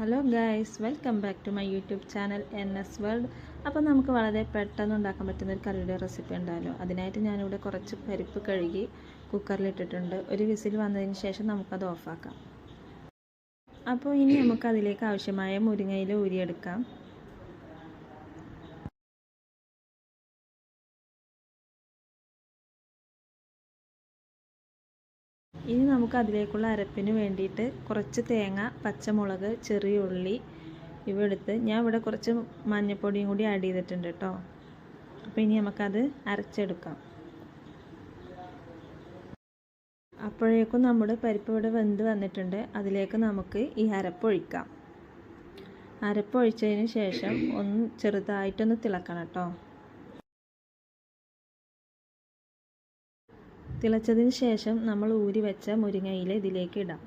Hello guys welcome back to my YouTube channel N S world അപ്പോൾ നമുക്ക് വളരെ പെട്ടെന്ന് ഉണ്ടാക്കാൻ പറ്റുന്ന ഒരു കറിയുടെ റെസിപ്പി ഉണ്ടായല്ലോ അതിനായിട്ട് ഞാനിവിടെ കുറച്ച് പരിപ്പ് കഴുകി കുക്കറിലിട്ടിട്ടുണ്ട് ഒരു വിസിൽ വന്നതിന് ശേഷം നമുക്കത് ഓഫാക്കാം അപ്പോൾ ഇനി നമുക്ക് അതിലേക്ക് ആവശ്യമായ മുരിങ്ങയില ഊരിയെടുക്കാം. ഇനി നമുക്ക് അതിലേക്കുള്ള അരപ്പിന് വേണ്ടിയിട്ട് കുറച്ച് തേങ്ങ പച്ചമുളക് ചെറിയ ഉള്ളി ഇവ എടുത്ത് ഞാൻ ഇവിടെ കുറച്ച് മഞ്ഞൾപ്പൊടിയും കൂടി ആഡ് ചെയ്തിട്ടുണ്ട് കേട്ടോ. അപ്പോൾ ഇനി നമുക്കത് അരച്ചെടുക്കാം. അപ്പോഴേക്കും നമ്മുടെ പരിപ്പ് ഇവിടെ വെന്ത് വന്നിട്ടുണ്ട്. അതിലേക്ക് നമുക്ക് ഈ അരപ്പൊഴിക്കാം അരപ്പൊഴിച്ചതിന് ശേഷം ഒന്ന് ചെറുതായിട്ടൊന്ന് തിളക്കണം കേട്ടോ. തിളച്ചതിന് ശേഷം നമ്മൾ ഊരി വെച്ച മുരിങ്ങയില ഇതിലേക്ക് ഇടാം.